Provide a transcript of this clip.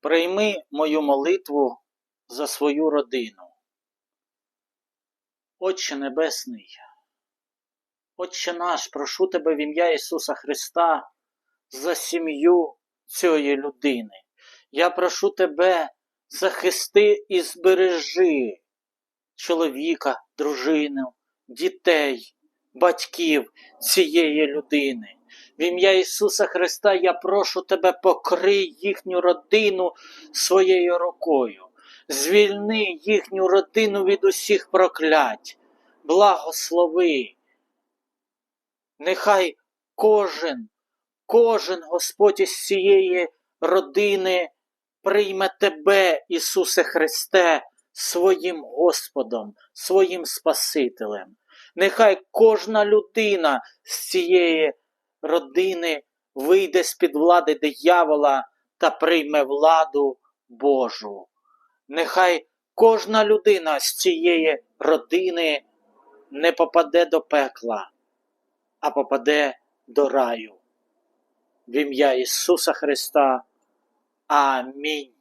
Прийми мою молитву за свою родину. Отче Небесний, Отче наш, прошу Тебе в ім'я Ісуса Христа за сім'ю цієї людини. Я прошу Тебе, захисти і збережи чоловіка, дружину, дітей, батьків цієї людини. В ім'я Ісуса Христа я прошу Тебе, покрий їхню родину своєю рукою. Звільни їхню родину від усіх проклять. Благослови. Нехай кожен, кожен Господь із цієї родини прийме Тебе, Ісусе Христе, своїм Господом, своїм Спасителем. Нехай кожна людина з цієї родини вийде з-під влади диявола та прийме владу Божу. Нехай кожна людина з цієї родини не попаде до пекла, а попаде до раю. В ім'я Ісуса Христа. Амінь.